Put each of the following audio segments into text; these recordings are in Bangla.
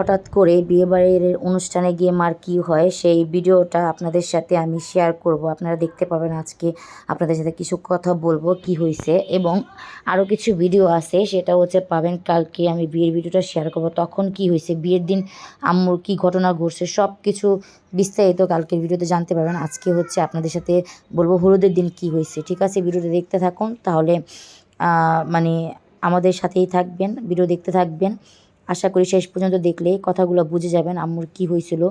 হঠাৎ করে বিয়েবাড়ির অনুষ্ঠানে গিয়ে মার কী হয়, সেই ভিডিওটা আপনাদের সাথে আমি শেয়ার করব। আপনারা দেখতে পাবেন আজকে আপনাদের সাথে কিছু কথা বলব, কি হয়েছে এবং আরও কিছু ভিডিও আছে, সেটা হচ্ছে পাবেন কালকে আমি বিয়ের ভিডিওটা শেয়ার করব। তখন কি হয়েছে বিয়ের দিন আম্মুর কি ঘটনা ঘটছে সব কিছু বিস্তারিত কালকের ভিডিওতে জানতে পারবেন। আজকে হচ্ছে আপনাদের সাথে বলব হলুদের দিন কি হয়েছে ঠিক আছে? ভিডিওটা দেখতে থাকুন, তাহলে মানে আমাদের সাথেই থাকবেন, ভিডিও দেখতে থাকবেন। আশা করি শেষ পর্যন্ত দেখলেই কথাগুলো বুঝে যাবেন আম্মুর কি হয়েছিল।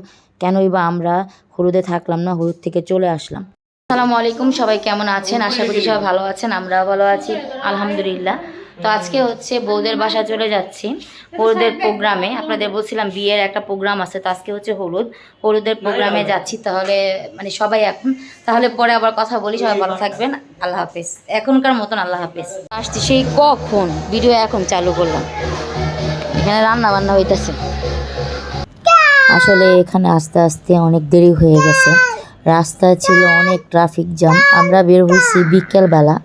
কেনই বা আমরা হলুদে থাকলাম না, হলুদ থেকে চলে আসলাম। আসসালামু আলাইকুম, সবাই কেমন আছেন? আশা করি সবাই ভালো আছেন, আমরাও ভালো আছি, আলহামদুলিল্লাহ। তো আজকে হচ্ছে বৌদের বাসা চলে যাচ্ছি। হলুদের প্রোগ্রামে, আপনাদের বলছিলাম বিয়ের একটা প্রোগ্রাম আছে, তো আজকে হচ্ছে হলুদ। হলুদের প্রোগ্রামে যাচ্ছি, তাহলে মানে সবাই এখন। তাহলে পরে আবার কথা বলি, সবাই ভালো থাকবেন, আল্লাহ হাফেজ। এখনকার মতন আল্লাহ হাফেজ। আসছি, সেই কখন? ভিডিও এখন চালু করলাম। এখানে রান্না বান্না হইতেছে। আসলে এখানে আস্তে আস্তে অনেক দেরি হয়ে গেছে। রাস্তায় ছিল অনেক ট্রাফিক জ্যাম আমরা বের হয়েছি বিকেলবেলা।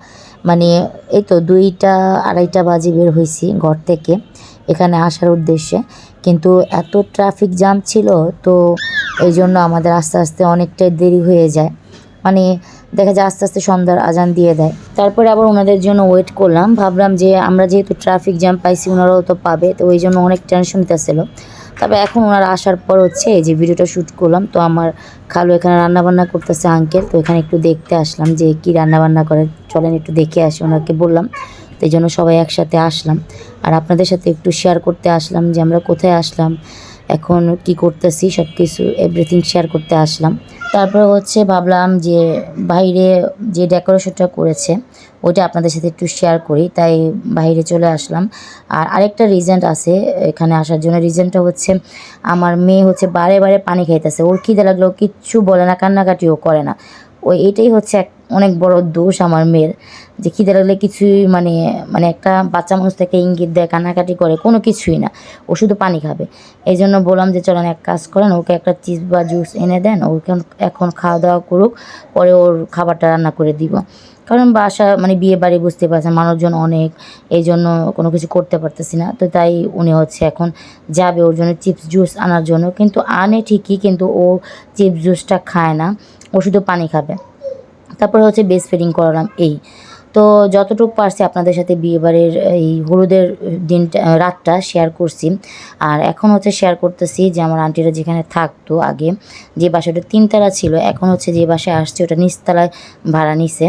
মানে এই তো দুইটা, আড়াইটা বাজে বের হয়েছি ঘর থেকে, এখানে আসার উদ্দেশ্যে। কিন্তু এত ট্রাফিক জ্যাম ছিল তো এই জন্য আমাদের আস্তে আস্তে অনেকটাই দেরি হয়ে যায়। মানে দেখা যায় আস্তে আস্তে সন্ধ্যার আজান দিয়ে দেয়। তারপরে আবার ওনাদের জন্য ওয়েট করলাম। ভাবলাম যে আমরা যেহেতু ট্রাফিক জ্যাম পাইছি, ওনারাও তো পাবে, তো ওই জন্য অনেক টেনশন নিতেছিল। তবে এখন ওনারা আসার পর হচ্ছে যে ভিডিওটা শ্যুট করলাম, তো আমার খালু এখানে রান্নাবান্না করতেছে আঙ্কেল তো এখানে একটু দেখতে আসলাম যে কি রান্না বান্না করে। চলেন একটু দেখে আসি ওনাকে বললাম, তো এই জন্য সবাই একসাথে আসলাম। আর আপনাদের সাথে একটু শেয়ার করতে আসলাম যে আমরা কোথায় আসলাম, এখন কি করতেছি সব কিছু এভরিথিং শেয়ার করতে আসলাম। তারপরে হচ্ছে ভাবলাম যে বাইরে যে ডেকোরেশনটা করেছে, ওইটা আপনাদের সাথে একটু শেয়ার করি, তাই বাইরে চলে আসলাম। আর আরেকটা রিজেন্ট আছে এখানে আসার জন্য রিজেন্টটা হচ্ছে আমার মেয়ে হচ্ছে বারে বারে পানি খাইতেছে, ওর খিদে লাগলেও কিচ্ছু বলে না, কান্নাকাটিও করে না। ওই এটাই হচ্ছে এক অনেক বড় দোষ আমার মেয়ের। যে খিদে লাগলে কিছুই মানে মানে একটা বাচ্চা মানুষ থেকে ইঙ্গিত দেয়, কান্নাকাটি করে, কোনো কিছুই না। ও শুধু পানি খাবে। এই জন্য বললাম যে, চলেন এক কাজ করেন, ওকে একটা চিজ বা জুস এনে দেন ওকে এখন খাওয়া দাওয়া করুক, পরে ওর খাবারটা রান্না করে দিব। কারণ বাসা মানে বিয়ে বাড়ি বুঝতে পারছেন, মানুষজন অনেক, এই জন্য কোনো কিছু করতে পারতেছি না। তো তাই উনি হচ্ছে এখন যাবে ওর জন্য চিপস জুস আনার জন্য। কিন্তু আনে ঠিকই, কিন্তু ও চিপস জুসটা খায় না। ও শুধু পানি খাবে। তারপরে হচ্ছে বেস ফিডিং করালাম এই। তো যতটুকু পারছি আপনাদের সাথে বিয়েবাড়ির এই হলুদের দিনটা রাতটা শেয়ার করছি। আর এখন হচ্ছে শেয়ার করতেছি যে আমার আন্টিরা যেখানে থাকতো আগে, যে বাসাটা তিনতলা ছিল, এখন হচ্ছে যে বাসায় আসছে, ওটা নিচতলায় ভাড়া নিছে।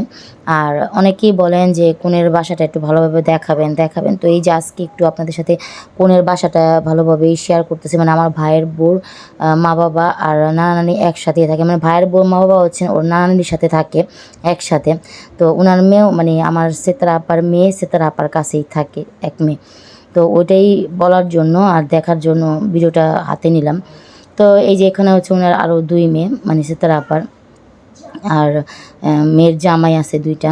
আর অনেকেই বলেন যে কোনের বাসাটা একটু ভালোভাবে দেখাবেন দেখাবেন। তো এই যে আজকে একটু আপনাদের সাথে কোনের বাসাটা ভালোভাবেই শেয়ার করতেছি। মানে আমার ভাইয়ের বোর মা বাবা আর নানা নানি একসাথে থাকে। মানে ভাইয়ের বোর, মা বাবা হচ্ছেন, ওর নানা নানির সাথে থাকে একসাথে। তো ওনার মেয়েও মানে আমার সেতারা আপার মেয়ে সেতারা আপার কাছেই থাকে, এক মেয়ে। তো ওইটাই বলার জন্য আর দেখার জন্য ভিডিওটা হাতে নিলাম। তো এই যে এখানে হচ্ছে ওনার আরও দুই মেয়ে মানে সেতারা আপার। আর মেয়ের জামাই আছে দুইটা।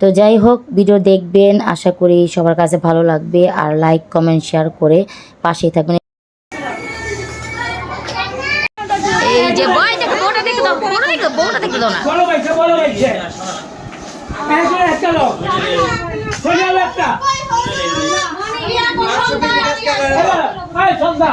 তো যাই হোক ভিডিও দেখবেন আশা করি সবার কাছে ভালো লাগবে। আর লাইক কমেন্ট শেয়ার করে পাশেই থাকবেন এই যে বয় দেখো বউটা দেখে দাও বউটা দেখে বউটা দেখে দাও না। বলো ভাইছে বলো ভাইছে একটা লোক সোজা লোকটা হাই সন্ধ্যা।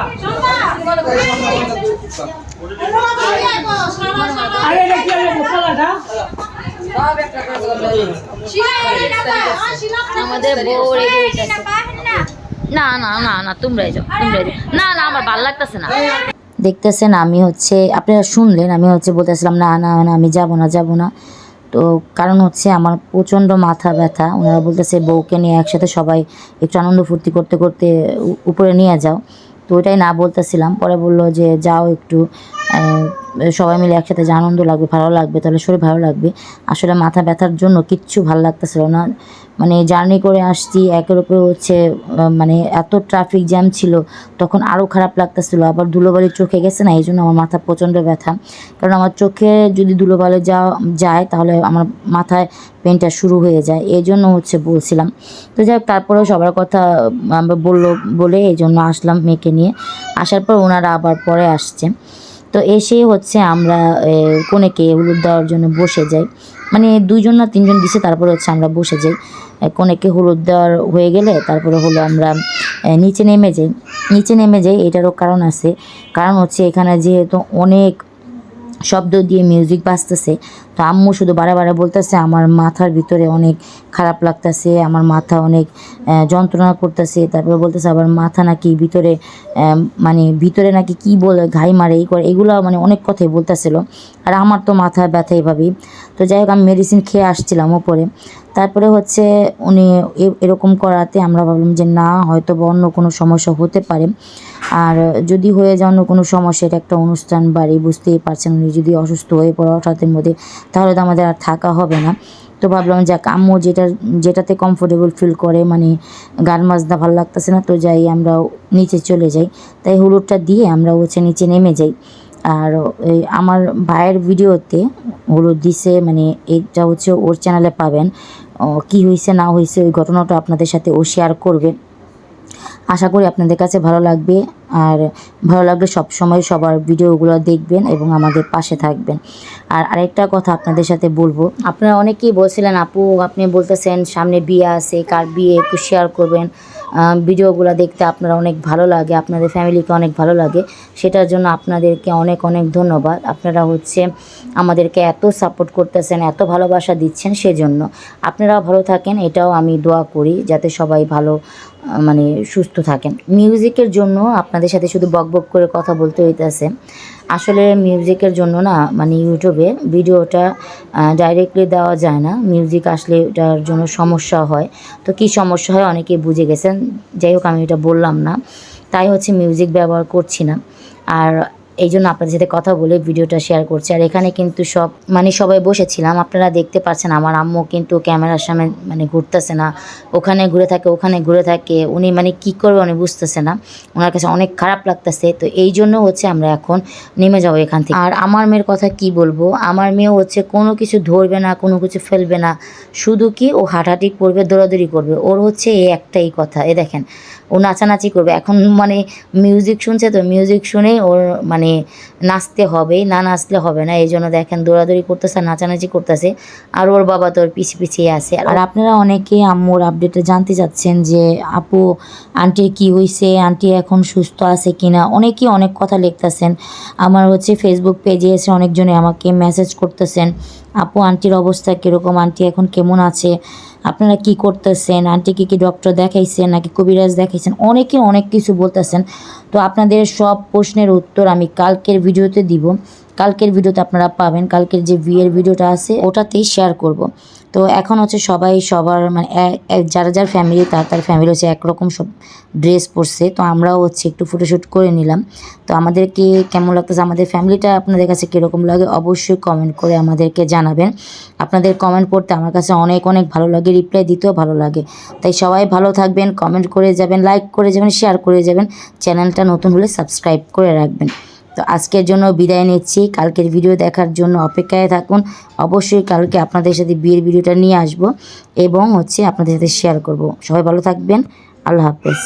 না না না না, তোমরাই যাও তোমরাই যাও। না না, আমার লাগতেছে না। দেখতেছেন, আমি হচ্ছে, আপনারা শুনলেন, আমি হচ্ছে বলতেছিলাম, না না না, আমি যাব না যাব না। তো কারণ হচ্ছে আমার প্রচণ্ড মাথা ব্যথা। ওনারা বলতেছে, বউকে নিয়ে একসাথে সবাই একটু আনন্দ ফুর্তি করতে করতে উপরে নিয়ে যাও। তো ওইটাই না বলতেছিলাম। পরে বলল যে যাও একটু। সবাই মিলে একসাথে যে আনন্দ লাগবে, ভালো লাগবে, তাহলে শরীর ভালো লাগবে। আসলে মাথা ব্যথার জন্য কিচ্ছু ভালো লাগতেছিল না। মানে জার্নি করে আসছি, একের উপরে হচ্ছে মানে এত ট্রাফিক জ্যাম ছিল, তখন আরও খারাপ লাগতেছিল। আবার ধুলোবালি চোখে গেছে না এই জন্য আমার মাথা প্রচণ্ড ব্যথা। কারণ আমার চোখে যদি ধুলোবালি যাওয়া যায়, তাহলে আমার মাথায় পেনটা শুরু হয়ে যায়। এই জন্য হচ্ছে বলছিলাম। তো যাই হোক, তারপরেও সবার কথা আমরা বলল, বলে এই জন্য আসলাম মেয়েকে নিয়ে। আসার পর ওনারা আবার পরে আসছে। তো এসে হচ্ছে আমরা কোনেকে হলুদ দেওয়ার জন্য বসে যাই। মানে দুইজন না তিনজন দিছে, তারপরে হচ্ছে আমরা বসে যাই। কনেকে হলুদ দেওয়ার হয়ে গেলে তারপরে হলো আমরা নিচে নেমে যাই। নিচে নেমে যাই, এটারও কারণ আছে। কারণ হচ্ছে এখানে যেহেতু অনেক শব্দ দিয়ে মিউজিক বাজতেছে। তো আম্মু শুধু বারে বলতেছে, আমার মাথার ভিতরে অনেক খারাপ লাগতেছে, আমার মাথা অনেক যন্ত্রণা করতেছে। তারপরে বলতেছে, আবার মাথা নাকি ভিতরে মানে ভিতরে নাকি কি বলে, ঘাই মারে, এই করে। এগুলো মানে অনেক কথাই বলতেছিল। আর আমার তো মাথা ব্যথা এভাবেই। তো যাই হোক, আমি মেডিসিন খেয়ে আসছিলাম ওপরে। তারপরে হচ্ছে উনি এরকম করাতে আমরা ভাবলাম যে, না হয়তো বা অন্য কোনো সমস্যা হতে পারে। আর যদি হয়ে অন্য কোনো সমস্যা, এটা একটা অনুষ্ঠান বাড়ি, বুঝতেই পারছেন উনি, যদি অসুস্থ হয়ে পড়ে হঠাৎের মধ্যে, তাহলে তো আমাদের আর থাকা হবে না। তো ভাবলাম যাক, আম্মু যেটা, যেটাতে কমফোর্টেবল ফিল করে মানে গান বাজনা ভালো লাগতেছে না, তো যাই, আমরা নিচে চলে যাই। তাই হলুদটা দিয়ে আমরা হচ্ছে নিচে নেমে যাই। আর এই আমার ভাইয়ের ভিডিওতে হলুদ দিছে মানে এটা হচ্ছে ওর চ্যানেলে পাবেন। কি হয়েছে না হয়েছে ওই ঘটনাটা আপনাদের সাথে ও শেয়ার করবে। আশা করি আপনাদের কাছে ভালো লাগবে। আর ভালো লাগলে সব সময় সবার ভিডিওগুলো দেখবেন এবং আমাদের পাশে থাকবেন। আর আরেকটা কথা আপনাদের সাথে বলব, আপনারা অনেকেই বলছিলেন, আপু, আপনি বলতেছেন সামনে বিয়ে আছে, কার বিয়ে একটু শেয়ার করবেন? ভিডিওগুলো দেখতে আপনারা অনেক ভালো লাগে, আপনাদের ফ্যামিলিকে অনেক ভালো লাগে। সেটার জন্য আপনাদেরকে অনেক অনেক ধন্যবাদ। আপনারা হচ্ছে আমাদেরকে এত সাপোর্ট করতেছেন, এত ভালোবাসা দিচ্ছেন সেজন্য। আপনারাও ভালো থাকেন, এটাও আমি দোয়া করি, যাতে সবাই ভালো মানে সুস্থ থাকেন। মিউজিকের জন্য আপনাদের সাথে শুধু বক বক করে কথা বলতে হইতেছে। আসলে মিউজিকের জন্য না মানে ইউটিউবে ভিডিওটা ডাইরেক্টলি দেওয়া যায় না। মিউজিক আসলে এটার জন্য সমস্যা হয়। তো কি সমস্যা হয় অনেকে বুঝে গেছেন। যাই হোক, আমি এটা বললাম না। তাই হচ্ছে মিউজিক ব্যবহার করছি না। আর এই জন্য আপনাদের সাথে কথা বলে ভিডিওটা শেয়ার করছি। আর এখানে কিন্তু সব মানে সবাই বসেছিলাম। আপনারা দেখতে পাচ্ছেন, আমার আম্মু কিন্তু ক্যামেরার সামনে মানে ঘুরতেছে না। ওখানে ঘুরে থাকে, ওখানে ঘুরে থাকে। উনি মানে কি করবে উনি বুঝতেছে না। ওনার কাছে অনেক খারাপ লাগতেছে। তো এই জন্য হচ্ছে আমরা এখন নেমে যাব এখান থেকে। আর আমার মেয়ের কথা কি বলব? আমার মেয়ে হচ্ছে কোনো কিছু ধরবে না, কোনো কিছু ফেলবে না। শুধু কি ও হাঁটাহাঁটি করবে, দৌড়াদৌড়ি করবে। ওর হচ্ছে এই একটাই কথা। এ দেখেন, ও নাচানাচি করবে। এখন মানে মিউজিক শুনছে তো মিউজিক শুনেই ওর মানে নাচতে হবে, না নাচলে হবে না, এই জন্য দেখেন দৌড়াদৌড়ি করতেছে, নাচানাচি করতেছে, আর ওর বাবা তোর পিছিয়ে পিছিয়ে আছে। আর আপনারা অনেকে আম্মুর আপডেটে জানতে চাচ্ছেন যে, আপু আন্টির কি হয়েছে আন্টি এখন সুস্থ আছে কিনা? অনেকেই অনেক কথা লিখতেছেন। আমার হচ্ছে ফেসবুক পেজে এসে অনেকজনে আমাকে মেসেজ করতেছেন, আপু আন্টির অবস্থা কীরকম? আন্টি এখন কেমন আছে? আপনারা কি করতেছেন? আন্টিকে কি ডক্টর দেখাইছেন? নাকি কবিরাজ দেখাইছেন? অনেকে অনেক কিছু বলতেছেন। তো আপনাদের সব প্রশ্নের উত্তর আমি কালকের ভিডিওতে দিব। কালকের ভিডিওতে আপনারা পাবেন। কালকের যে বিয়ের ভিডিওটা আছে, ওটাতেই শেয়ার করব। তো এখন হচ্ছে সবাই সবার মানে যারা, যার ফ্যামিলি তার তার ফ্যামিলি হচ্ছে একরকম সব ড্রেস পরছে। তো আমরাও হচ্ছে একটু ফটোশ্যুট করে নিলাম। তো আমাদেরকে কেমন লাগতেছে? আমাদের ফ্যামিলিটা আপনাদের কাছে কীরকম লাগে অবশ্যই কমেন্ট করে আমাদেরকে জানাবেন। আপনাদের কমেন্ট পড়তে আমার কাছে অনেক অনেক ভালো লাগে রিপ্লাই দিতেও ভালো লাগে। তাই সবাই ভালো থাকবেন কমেন্ট করে যাবেন লাইক করে যাবেন শেয়ার করে যাবেন। চ্যানেলটা নতুন হলে সাবস্ক্রাইব করে রাখবেন। তো আজকের জন্য বিদায় নিচ্ছি। কালকের ভিডিও দেখার জন্য অপেক্ষায় থাকুন। অবশ্যই কালকে আপনাদের সাথে বিয়ের ভিডিওটা নিয়ে আসব এবং হচ্ছে আপনাদের সাথে শেয়ার করব। সবাই ভালো থাকবেন। আল্লাহ হাফেজ।